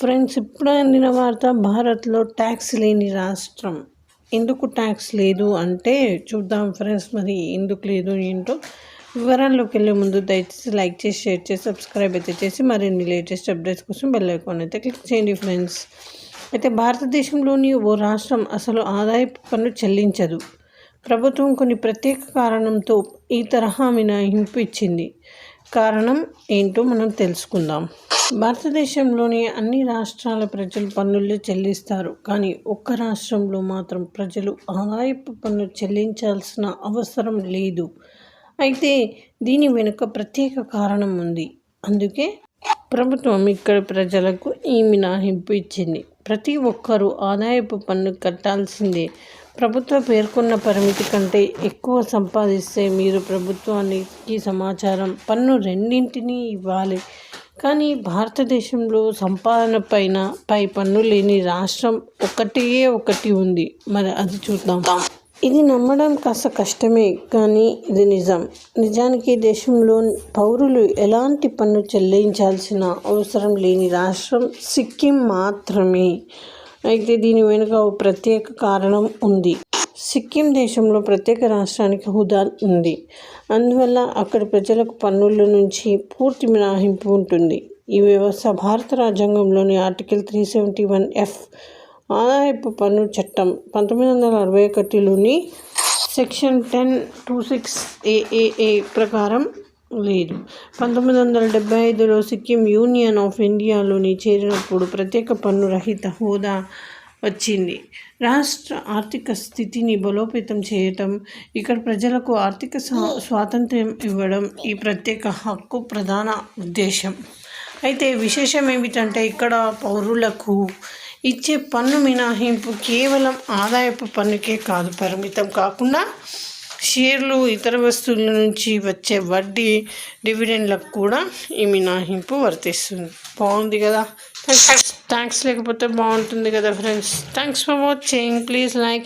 Friends ఇప్పుడు అందిన వార్త భారత్లో ట్యాక్స్ లేని రాష్ట్రం. ఎందుకు ట్యాక్స్ లేదు అంటే చూద్దాం ఫ్రెండ్స్ మరి ఎందుకు లేదు ఏంటో వివరాల్లోకి వెళ్ళే ముందు దయచేసి లైక్ చేసి షేర్ చేసి సబ్స్క్రైబ్ అయితే చేసి మరిన్ని లేటెస్ట్ అప్డేట్స్ కోసం బెల్ ఐకాన్ అయితే క్లిక్ చేయండి ఫ్రెండ్స్. అయితే భారతదేశంలోని ఓ రాష్ట్రం అసలు ఆదాయపు పన్ను చెల్లించదు. ప్రభుత్వం కొన్ని ప్రత్యేక కారణంతో ఈ తరహా మినహాయింపు ఇచ్చింది. కారణం ఏంటో మనం తెలుసుకుందాం. భారతదేశంలోని అన్ని రాష్ట్రాల ప్రజలు పన్నులు చెల్లిస్తారు. కానీ ఒక్క రాష్ట్రంలో మాత్రం ప్రజలు ఆదాయపు పన్ను చెల్లించాల్సిన అవసరం లేదు. అయితే దీని వెనుక ప్రత్యేక కారణం ఉంది. అందుకే ప్రభుత్వం ఇక్కడ ప్రజలకు ఈ మినహాయింపు ఇచ్చింది? ప్రతి ఒక్కరూ ఆదాయపు పన్ను కట్టాల్సిందే. ప్రభుత్వం పేర్కొన్న పరిమితి కంటే ఎక్కువ సంపాదిస్తే మీరు ప్రభుత్వానికి సమాచారం పన్ను రెండింటినీ ఇవ్వాలి. కానీ భారతదేశంలో సంపాదన పైన పై పన్ను లేని రాష్ట్రం ఒకటే ఒకటి ఉంది. మరి అది చూద్దాం. ఇది నమ్మడం కాస్త కష్టమే కానీ ఇది నిజం. నిజానికి దేశంలో పౌరులు ఎలాంటి పన్ను చెల్లించాల్సిన అవసరం లేని రాష్ట్రం సిక్కిం మాత్రమే. అయితే దీని వెనుక ఓ ప్రత్యేక కారణం ఉంది. సిక్కిం దేశంలో ప్రత్యేక రాష్ట్రానికి హుదా ఉంది. అందువల్ల అక్కడ ప్రజలకు పన్నుల నుంచి పూర్తి మినహాయింపు ఉంటుంది. ఈ వ్యవస్థ భారత రాజ్యాంగంలోని article three seventy one F ఆదాయపు పన్ను చట్టం పంతొమ్మిది వందల అరవై ఒకటిలోని section ten two six AAA ప్రకారం లేదు. పంతొమ్మిది వందల డెబ్బై ఐదులో సిక్కిం యూనియన్ ఆఫ్ ఇండియాలోని చేరినప్పుడు ప్రత్యేక పన్ను రహిత హోదా వచ్చింది. రాష్ట్ర ఆర్థిక స్థితిని బలోపేతం చేయటం ఇక్కడ ప్రజలకు ఆర్థిక స్వాతంత్ర్యం ఇవ్వడం ఈ ప్రత్యేక హక్కు ప్రధాన ఉద్దేశం. అయితే విశేషం ఏమిటంటే ఇక్కడ పౌరులకు ఇచ్చే పన్ను మినహాయింపు కేవలం ఆదాయపు పన్నుకే కాదు పరిమితం కాకుండా షేర్లు ఇతర వస్తువుల నుంచి వచ్చే వడ్డీ డివిడెండ్లకు కూడా ఈ మినహాయింపు వర్తిస్తుంది. బాగుంది కదా? థ్యాంక్స్ లేకపోతే బాగుంటుంది కదా friends thanks for watching please like